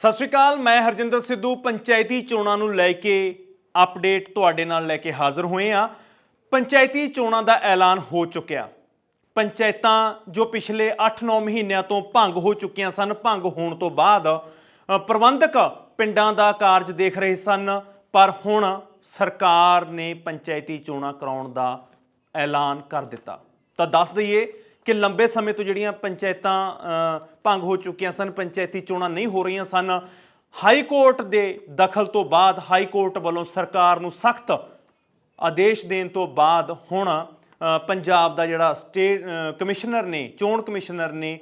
ਸਤਿ ਸ਼੍ਰੀ ਅਕਾਲ, ਮੈਂ ਹਰਜਿੰਦਰ ਸਿੱਧੂ, ਪੰਚਾਇਤੀ ਚੋਣਾਂ ਨੂੰ ਲੈ ਕੇ ਅਪਡੇਟ ਤੁਹਾਡੇ ਨਾਲ ਲੈ ਕੇ ਹਾਜ਼ਰ ਹੋਏ ਆ ਪੰਚਾਇਤੀ ਚੋਣਾਂ ਦਾ ਐਲਾਨ ਹੋ ਚੁੱਕਿਆ। ਪੰਚਾਇਤਾਂ ਜੋ ਪਿਛਲੇ 8-9 ਮਹੀਨਿਆਂ ਤੋਂ ਭੰਗ ਹੋ ਚੁੱਕੀਆਂ ਸਨ, ਭੰਗ ਹੋਣ ਤੋਂ ਬਾਅਦ ਪ੍ਰਬੰਧਕ ਪਿੰਡਾਂ ਦਾ ਕਾਰਜ ਦੇਖ ਰਹੇ ਸਨ, ਪਰ ਹੁਣ ਸਰਕਾਰ ਨੇ ਪੰਚਾਇਤੀ ਚੋਣਾਂ ਕਰਾਉਣ ਦਾ ਐਲਾਨ ਕਰ ਦਿੱਤਾ। ਤਾਂ ਦੱਸ ਦਈਏ ਕਿ ਲੰਬੇ ਸਮੇਂ ਤੋਂ ਜਿਹੜੀਆਂ ਪੰਚਾਇਤਾਂ ਭੰਗ ਹੋ ਚੁੱਕੀਆਂ ਸਨ, ਪੰਚਾਇਤੀ ਚੋਣਾਂ ਨਹੀਂ ਹੋ ਰਹੀਆਂ ਸਨ, ਹਾਈ ਕੋਰਟ ਦੇ ਦਖਲ ਤੋਂ ਬਾਅਦ ਹਾਈ ਕੋਰਟ ਵੱਲੋਂ ਸਰਕਾਰ ਨੂੰ ਸਖਤ ਆਦੇਸ਼ ਦੇਣ ਤੋਂ ਬਾਅਦ ਹੁਣ ਪੰਜਾਬ ਦਾ ਜਿਹੜਾ ਸਟੇਟ ਕਮਿਸ਼ਨਰ ਨੇ, ਚੋਣ ਕਮਿਸ਼ਨਰ ਨੇ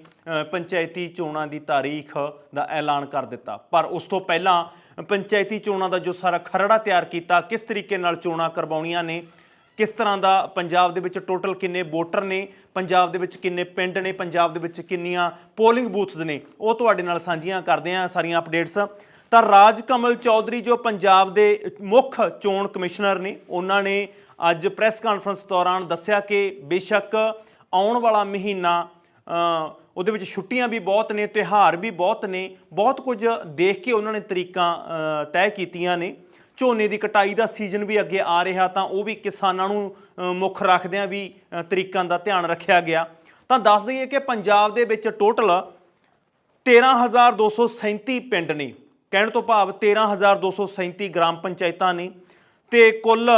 ਪੰਚਾਇਤੀ ਚੋਣਾਂ ਦੀ ਤਾਰੀਖ ਦਾ ਐਲਾਨ ਕਰ ਦਿੱਤਾ। ਪਰ ਉਸ ਤੋਂ ਪਹਿਲਾਂ ਪੰਚਾਇਤੀ ਚੋਣਾਂ ਦਾ ਜੋ ਸਾਰਾ ਖਰੜਾ ਤਿਆਰ ਕੀਤਾ, ਕਿਸ ਤਰੀਕੇ ਨਾਲ ਚੋਣਾਂ ਕਰਵਾਉਣੀਆਂ ਨੇ ਕਿਸ ਤਰ੍ਹਾਂ ਦਾ ਪੰਜਾਬ ਦੇ ਵਿੱਚ ਟੋਟਲ ਕਿੰਨੇ ਵੋਟਰ ਨੇ, ਪੰਜਾਬ ਦੇ ਵਿੱਚ ਕਿੰਨੇ ਪਿੰਡ ਨੇ, ਪੰਜਾਬ ਦੇ ਵਿੱਚ ਕਿੰਨੀਆਂ ਪੋਲਿੰਗ ਬੂਥਸ ਨੇ, ਉਹ ਤੁਹਾਡੇ ਨਾਲ ਸਾਂਝੀਆਂ ਕਰਦੇ ਹਾਂ ਸਾਰੀਆਂ ਅਪਡੇਟਸ ਤਾਂ ਰਾਜ ਕਮਲ ਚੌਧਰੀ ਜੋ ਪੰਜਾਬ ਦੇ ਮੁੱਖ ਚੋਣ ਕਮਿਸ਼ਨਰ ਨੇ, ਉਹਨਾਂ ਨੇ ਅੱਜ ਪ੍ਰੈਸ ਕਾਨਫਰੰਸ ਦੌਰਾਨ ਦੱਸਿਆ ਕਿ ਬੇਸ਼ੱਕ ਆਉਣ ਵਾਲਾ ਮਹੀਨਾ ਉਹਦੇ ਵਿੱਚ ਛੁੱਟੀਆਂ ਵੀ ਬਹੁਤ ਨੇ, ਤਿਉਹਾਰ ਵੀ ਬਹੁਤ ਨੇ, ਬਹੁਤ ਕੁਝ ਦੇਖ ਕੇ ਉਹਨਾਂ ਨੇ ਤਰੀਕਾਂ ਤੈਅ ਕੀਤੀਆਂ ਨੇ। ਝੋਨੇ ਦੀ ਕਟਾਈ ਦਾ ਸੀਜ਼ਨ ਵੀ ਅੱਗੇ ਆ ਰਿਹਾ ਤਾਂ ਉਹ ਵੀ ਕਿਸਾਨਾਂ ਨੂੰ ਮੁੱਖ ਰੱਖਦਿਆਂ ਵੀ ਤਰੀਕਾਂ ਦਾ ਧਿਆਨ ਰੱਖਿਆ ਗਿਆ। ਤਾਂ ਦੱਸ ਦਈਏ ਕਿ ਪੰਜਾਬ ਦੇ ਵਿੱਚ ਟੋਟਲ 13237 ਪਿੰਡ ਨੇ। ਕਹਿਣ ਤੋਂ ਭਾਵ 13237 ਗ੍ਰਾਮ ਪੰਚਾਇਤਾਂ ਨੇ ਤੇ ਕੁੱਲ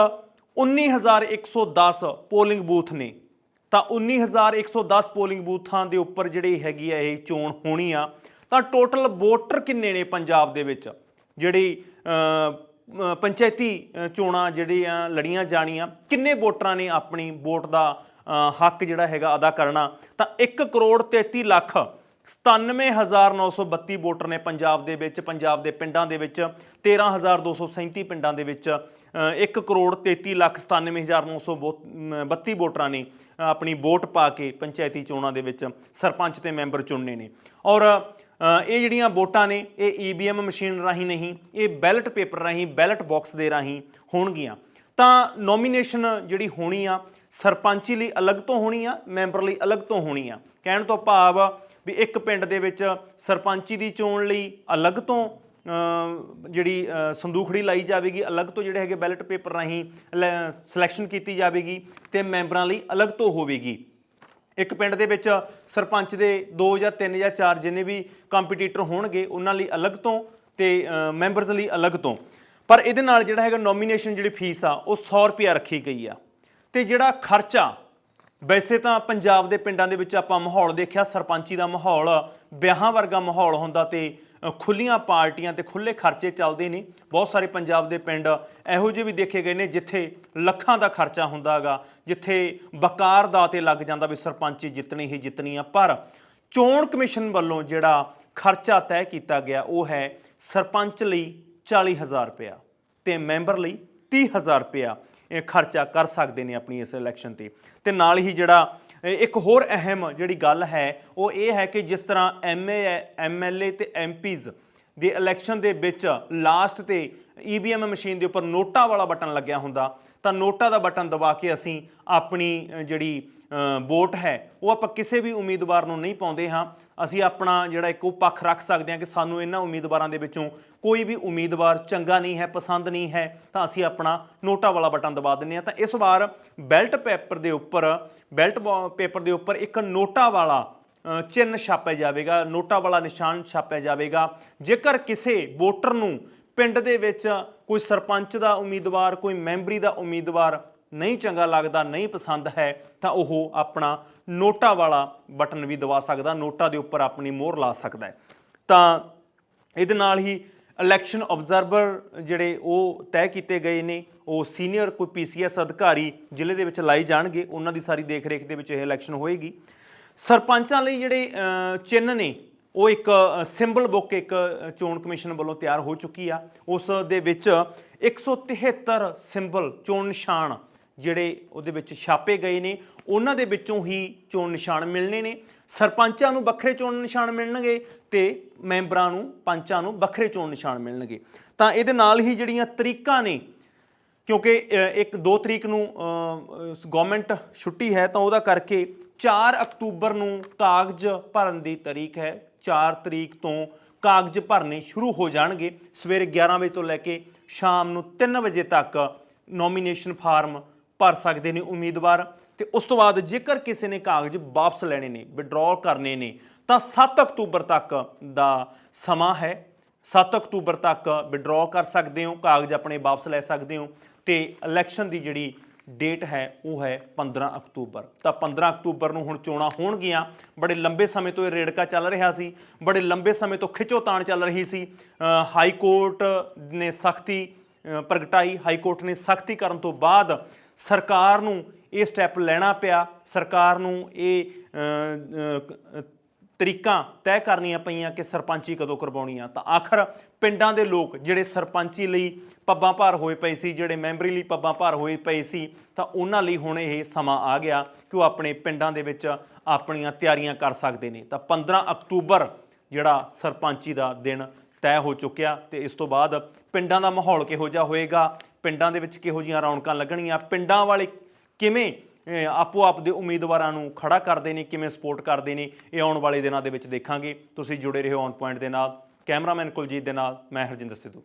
19110 ਪੋਲਿੰਗ ਬੂਥ ਨੇ। ਤਾਂ 19110 ਪੋਲਿੰਗ ਬੂਥਾਂ ਦੇ ਉੱਪਰ ਜਿਹੜੀ ਹੈਗੀ ਆ ਇਹ ਚੋਣ ਹੋਣੀ ਆ, ਤਾਂ ਟੋਟਲ ਵੋਟਰ ਕਿੰਨੇ ਨੇ ਪੰਜਾਬ ਦੇ ਵਿੱਚ? ਜਿਹੜੀ ਪੰਚਾਇਤੀ ਚੋਣਾਂ ਜਿਹੜੀਆਂ ਲੜੀਆਂ ਜਾਣੀਆਂ, ਕਿੰਨੇ ਵੋਟਰਾਂ ਨੇ ਆਪਣੀ ਵੋਟ ਦਾ ਹੱਕ ਜਿਹੜਾ ਹੈਗਾ ਅਦਾ ਕਰਨਾ? ਤਾਂ 1 ਕਰੋੜ 33 ਲੱਖ 97932 ਵੋਟਰ ਨੇ ਪੰਜਾਬ ਦੇ ਵਿੱਚ, ਪੰਜਾਬ ਦੇ ਪਿੰਡਾਂ ਦੇ ਵਿੱਚ 13237 ਪਿੰਡਾਂ ਦੇ ਵਿੱਚ 1 ਕਰੋੜ 33 ਲੱਖ 97932 ਵੋਟਰਾਂ ਨੇ ਆਪਣੀ ਵੋਟ ਪਾ ਕੇ ਪੰਚਾਇਤੀ ਚੋਣਾਂ ਦੇ ਵਿੱਚ ਸਰਪੰਚ ਤੇ ਮੈਂਬਰ ਚੁਣਨੇ ਨੇ। ਔਰ ਇਹ ਜਿਹੜੀਆਂ ਵੋਟਾਂ ਨੇ, ਇਹ ਈਵੀਐਮ ਮਸ਼ੀਨ ਰਾਹੀਂ ਨਹੀਂ, ਇਹ ਬੈਲਟ ਪੇਪਰ ਰਾਹੀਂ, ਬੈਲਟ ਬਾਕਸ ਦੇ ਰਾਹੀਂ ਹੋਣਗੀਆਂ। ਤਾਂ ਨੋਮੀਨੇਸ਼ਨ ਜਿਹੜੀ ਹੋਣੀ ਆ, ਸਰਪੰਚੀ ਲਈ ਅਲੱਗ ਤੋਂ ਹੋਣੀ ਆ, ਮੈਂਬਰ ਲਈ ਅਲੱਗ ਤੋਂ ਹੋਣੀ ਆ। ਕਹਿਣ ਤੋਂ ਭਾਵ ਵੀ ਇੱਕ ਪਿੰਡ ਦੇ ਵਿੱਚ ਸਰਪੰਚੀ ਦੀ ਚੋਣ ਲਈ ਅਲੱਗ ਤੋਂ ਜਿਹੜੀ ਸੰਦੂਖੜੀ ਲਾਈ ਜਾਵੇਗੀ, ਅਲੱਗ ਤੋਂ ਜਿਹੜੇ ਹੈਗੇ ਬੈਲਟ ਪੇਪਰ ਰਾਹੀਂ ਸਿਲੈਕਸ਼ਨ ਕੀਤੀ ਜਾਵੇਗੀ ਤੇ ਮੈਂਬਰਾਂ ਲਈ ਅਲੱਗ ਤੋਂ ਹੋਵੇਗੀ। ਇੱਕ ਪਿੰਡ ਦੇ ਵਿੱਚ ਸਰਪੰਚ ਦੇ 2 ਜਾਂ 3 ਜਾਂ 4 ਜਿੰਨੇ ਵੀ ਕੰਪੀਟੀਟਰ ਹੋਣਗੇ, ਉਹਨਾਂ ਲਈ ਅਲੱਗ ਤੋਂ ਤੇ ਮੈਂਬਰਸ ਲਈ ਅਲੱਗ ਤੋਂ। ਪਰ ਇਹਦੇ ਨਾਲ ਜਿਹੜਾ ਹੈਗਾ ਨੋਮੀਨੇਸ਼ਨ ਜਿਹੜੀ ਫੀਸ ਆ, ਉਹ 100 ਰੁਪਿਆ ਰੱਖੀ ਗਈ ਆ। ਤੇ ਜਿਹੜਾ ਖਰਚਾ, ਵੈਸੇ ਤਾਂ ਪੰਜਾਬ ਦੇ ਪਿੰਡਾਂ ਦੇ ਵਿੱਚ ਆਪਾਂ ਮਾਹੌਲ ਦੇਖਿਆ, ਸਰਪੰਚੀ ਦਾ ਮਾਹੌਲ, ਵਿਆਹਾਂ ਵਰਗਾ ਮਾਹੌਲ ਹੁੰਦਾ ਤੇ ਖੁੱਲੀਆਂ ਪਾਰਟੀਆਂ ਤੇ ਖੁੱਲੇ ਖਰਚੇ ਚੱਲਦੇ ਨੇ। ਬਹੁਤ ਸਾਰੇ ਪੰਜਾਬ ਦੇ ਪਿੰਡ ਇਹੋ ਜਿਹੇ ਵੀ ਦੇਖੇ ਗਏ ਨੇ ਜਿੱਥੇ ਲੱਖਾਂ ਦਾ ਖਰਚਾ ਹੁੰਦਾਗਾ ਜਿੱਥੇ ਬਕਾਰ ਦਾ ਤੇ ਲੱਗ ਜਾਂਦਾ ਵੀ ਸਰਪੰਚੀ ਜਿੱਤਣੀ ਹੀ ਜਿੱਤਣੀ ਆ। ਪਰ ਚੋਣ ਕਮਿਸ਼ਨ ਵੱਲੋਂ ਜਿਹੜਾ ਖਰਚਾ ਤੈਅ ਕੀਤਾ ਗਿਆ, ਉਹ ਹੈ ਸਰਪੰਚ ਲਈ 40000 ਰੁਪਇਆ ਤੇ ਮੈਂਬਰ ਲਈ 30000 ਰੁਪਇਆ ਇਹ ਖਰਚਾ ਕਰ ਸਕਦੇ ਨੇ ਆਪਣੀ ਇਸ ਇਲੈਕਸ਼ਨ ਤੇ। ਤੇ ਨਾਲ ਹੀ ਜਿਹੜਾ ਇੱਕ ਹੋਰ ਅਹਿਮ ਜਿਹੜੀ ਗੱਲ ਹੈ, ਉਹ ਇਹ ਹੈ ਕਿ ਜਿਸ ਤਰ੍ਹਾਂ ਐਮਏ ਐਮਐਲਏ ਤੇ ਐਮਪੀਜ਼ ਦੇ ਇਲੈਕਸ਼ਨ ਦੇ ਵਿੱਚ ਲਾਸਟ ਤੇ ਈਵੀਐਮ ਮਸ਼ੀਨ ਦੇ ਉੱਪਰ ਨੋਟਾ ਵਾਲਾ ਬਟਨ ਲੱਗਿਆ ਹੁੰਦਾ, ਤਾਂ ਨੋਟਾ ਦਾ ਬਟਨ ਦਬਾ ਕੇ ਅਸੀਂ ਆਪਣੀ ਜਿਹੜੀ ਵੋਟ ਹੈ ਉਹ ਆਪਾਂ ਕਿਸੇ ਵੀ ਉਮੀਦਵਾਰ ਨੂੰ ਨਹੀਂ ਪਾਉਂਦੇ ਹਾਂ। ਅਸੀਂ ਆਪਣਾ ਜਿਹੜਾ ਇੱਕ ਉਹ ਪੱਖ ਰੱਖ ਸਕਦੇ ਹਾਂ ਕਿ ਸਾਨੂੰ ਇਹਨਾਂ ਉਮੀਦਵਾਰਾਂ ਦੇ ਵਿੱਚੋਂ ਕੋਈ ਵੀ ਉਮੀਦਵਾਰ ਚੰਗਾ ਨਹੀਂ ਹੈ ਪਸੰਦ ਨਹੀਂ ਹੈ ਤਾਂ ਅਸੀਂ ਆਪਣਾ ਨੋਟਾ ਵਾਲਾ ਬਟਨ ਦਬਾ ਦਿੰਦੇ ਹਾਂ। ਤਾਂ ਇਸ ਵਾਰ ਬੈਲਟ ਪੇਪਰ ਦੇ ਉੱਪਰ ਬੈਲਟ ਪੇਪਰ ਦੇ ਉੱਪਰ ਇੱਕ ਨੋਟਾ ਵਾਲਾ ਅ, ਚਿੰਨ੍ਹ ਛਾਪਿਆ ਜਾਵੇਗਾ ਨੋਟਾ ਵਾਲਾ ਨਿਸ਼ਾਨ ਛਾਪਿਆ ਜਾਵੇਗਾ। ਜੇਕਰ ਕਿਸੇ ਵੋਟਰ ਨੂੰ ਪਿੰਡ ਦੇ ਵਿੱਚ ਕੋਈ ਸਰਪੰਚ ਦਾ ਉਮੀਦਵਾਰ ਕੋਈ ਮੈਂਬਰੀ ਦਾ ਉਮੀਦਵਾਰ ਨਹੀਂ ਚੰਗਾ ਲੱਗਦਾ ਨਹੀਂ ਪਸੰਦ ਹੈ ਤਾਂ ਉਹ ਆਪਣਾ ਨੋਟਾ ਵਾਲਾ ਬਟਨ ਵੀ ਦਬਾ ਸਕਦਾ ਨੋਟਾ ਦੇ ਉੱਪਰ ਆਪਣੀ ਮੋਹਰ ਲਾ ਸਕਦਾ ਹੈ। ਤਾਂ ਇਹਦੇ ਨਾਲ ਹੀ ਇਲੈਕਸ਼ਨ ਆਬਜ਼ਰਵਰ ਜਿਹੜੇ ਉਹ ਤੈਅ ਕੀਤੇ ਗਏ ਨੇ ਉਹ ਸੀਨੀਅਰ ਕੋਈ ਪੀਸੀਐਸ ਅਧਿਕਾਰੀ ਜ਼ਿਲ੍ਹੇ ਦੇ ਵਿੱਚ ਲਾਈ ਜਾਣਗੇ ਉਹਨਾਂ ਦੀ ਸਾਰੀ ਦੇਖ-ਰੇਖ ਦੇ ਵਿੱਚ ਇਹ ਇਲੈਕਸ਼ਨ ਹੋਏਗੀ। ਸਰਪੰਚਾਂ ਲਈ ਜਿਹੜੇ ਅ, ਚਿੰਨ੍ਹ ਨੇ ਉਹ ਇੱਕ ਸਿੰਬਲ ਬੁੱਕ ਇੱਕ ਚੋਣ ਕਮਿਸ਼ਨ ਵੱਲੋਂ ਤਿਆਰ ਹੋ ਚੁੱਕੀ ਆ। ਉਸ ਦੇ ਵਿੱਚ 173 ਸਿੰਬਲ ਚੋਣ ਨਿਸ਼ਾਨ ਜਿਹੜੇ ਉਹਦੇ ਵਿੱਚ ਛਾਪੇ ਗਏ ਨੇ, ਉਹਨਾਂ ਦੇ ਵਿੱਚੋਂ ਹੀ ਚੋਣ ਨਿਸ਼ਾਨ ਮਿਲਣੇ ਨੇ। ਸਰਪੰਚਾਂ ਨੂੰ ਵੱਖਰੇ ਚੋਣ ਨਿਸ਼ਾਨ ਮਿਲਣਗੇ ਤੇ ਮੈਂਬਰਾਂ ਨੂੰ, ਪੰਚਾਂ ਨੂੰ ਵੱਖਰੇ ਚੋਣ ਨਿਸ਼ਾਨ ਮਿਲਣਗੇ। ਤਾਂ ਇਹਦੇ ਨਾਲ ਹੀ ਜਿਹੜੀਆਂ ਤਰੀਕਾਂ ਨੇ, ਕਿਉਂਕਿ ਇੱਕ 2 ਤਰੀਕ ਨੂੰ ਗਵਰਨਮੈਂਟ ਛੁੱਟੀ ਹੈ, ਤਾਂ ਉਹਦਾ ਕਰਕੇ 4 ਅਕਤੂਬਰ ਨੂੰ ਕਾਗਜ਼ ਭਰਨ ਦੀ ਤਾਰੀਖ ਹੈ। 4 ਤਰੀਕ ਤੋਂ ਕਾਗਜ਼ ਭਰਨੇ ਸ਼ੁਰੂ ਹੋ ਜਾਣਗੇ। ਸਵੇਰੇ 11 ਵਜੇ ਤੋਂ ਲੈ ਕੇ ਸ਼ਾਮ ਨੂੰ 3 ਵਜੇ ਤੱਕ ਨੋਮੀਨੇਸ਼ਨ ਫਾਰਮ ਭਰ ਸਕਦੇ ਨੇ ਉਮੀਦਵਾਰ। ਤੇ ਉਸ ਤੋਂ ਬਾਅਦ ਜੇਕਰ ਕਿਸੇ ਨੇ ਕਾਗਜ਼ ਵਾਪਸ ਲੈਣੇ ਨੇ ਵਿਡਰਾਅ ਕਰਨੇ ਨੇ, ਤਾਂ 7 ਅਕਤੂਬਰ ਤੱਕ ਦਾ ਸਮਾਂ ਹੈ। 7 ਅਕਤੂਬਰ ਤੱਕ ਵਿਡਰਾਅ ਕਰ ਸਕਦੇ ਹੋ, ਕਾਗਜ਼ ਆਪਣੇ ਵਾਪਸ ਲੈ ਸਕਦੇ ਹੋ। ਤੇ ਇਲੈਕਸ਼ਨ ਦੀ ਜਿਹੜੀ ਡੇਟ ਹੈ, ਉਹ ਹੈ 15 ਅਕਤੂਬਰ। ਤਾਂ 15 ਅਕਤੂਬਰ ਨੂੰ ਹੁਣ ਚੋਣਾਂ ਹੋਣਗੀਆਂ। ਬੜੇ ਲੰਬੇ ਸਮੇਂ ਤੋਂ ਇਹ ਰੇੜਕਾ ਚੱਲ ਰਿਹਾ ਸੀ। ਬੜੇ ਲੰਬੇ ਸਮੇਂ ਤੋਂ ਖਿੱਚੋਤਾਣ ਚੱਲ ਰਹੀ ਸੀ। ਹਾਈ ਕੋਰਟ ਨੇ ਸਖਤੀ ਪ੍ਰਗਟਾਈ। ਹਾਈ ਕੋਰਟ ਨੇ ਸਖਤੀ ਕਰਨ ਤੋਂ ਬਾਅਦ ਸਰਕਾਰ ਨੂੰ ਇਹ ਸਟੈਪ ਲੈਣਾ ਪਿਆ, ਸਰਕਾਰ ਨੂੰ ਇਹ ਤਰੀਕਾਂ ਤੈਅ ਕਰਨੀਆਂ ਪਈਆਂ ਕਿ ਸਰਪੰਚੀ ਕਦੋਂ ਕਰਵਾਉਣੀ ਆ ਤਾਂ ਆਖਰ ਪਿੰਡਾਂ ਦੇ ਲੋਕ ਜਿਹੜੇ ਸਰਪੰਚੀ ਲਈ ਪੱਬਾਂ ਭਾਰ ਹੋਏ ਪਏ ਸੀ, ਜਿਹੜੇ ਮੈਂਬਰੀ ਲਈ ਪੱਬਾਂ ਭਾਰ ਹੋਏ ਪਏ ਸੀ, ਤਾਂ ਉਹਨਾਂ ਲਈ ਹੁਣ ਇਹ ਸਮਾਂ ਆ ਗਿਆ ਕਿ ਉਹ ਆਪਣੇ ਪਿੰਡਾਂ ਦੇ ਵਿੱਚ ਆਪਣੀਆਂ ਤਿਆਰੀਆਂ ਕਰ ਸਕਦੇ ਨੇ। ਤਾਂ 15 ਅਕਤੂਬਰ ਜਿਹੜਾ ਸਰਪੰਚੀ ਦਾ ਦਿਨ ਤੈਅ ਹੋ ਚੁੱਕਿਆ ਤੇ ਇਸ ਤੋਂ ਬਾਅਦ ਪਿੰਡਾਂ ਦਾ ਮਾਹੌਲ ਕਿਹੋ ਜਿਹਾ ਹੋਏਗਾ? ਪਿੰਡਾਂ ਦੇ ਵਿੱਚ ਕਿਹੋ ਜਿਹੀਆਂ ਰੌਣਕਾਂ ਲੱਗਣਗੀਆਂ? ਪਿੰਡਾਂ ਵਾਲੇ ਕਿਵੇਂ ਆਪੋ ਆਪ ਦੇ ਉਮੀਦਵਾਰਾਂ ਨੂੰ ਖੜਾ ਕਰਦੇ ਨੇ, ਕਿਵੇਂ ਸਪੋਰਟ ਕਰਦੇ ਨੇ, ਇਹ ਆਉਣ ਵਾਲੇ ਦਿਨਾਂ ਦੇ ਵਿੱਚ ਦੇਖਾਂਗੇ। ਤੁਸੀਂ ਜੁੜੇ ਰਹੋ ਔਨ ਪੁਆਇੰਟ ਦੇ ਨਾਲ। ਕੈਮਰਾਮੈਨ ਕੁਲਜੀਤ ਦੇ ਨਾਲ, ਮੈਂ ਹਰਜਿੰਦਰ ਸਿੱਧੂ।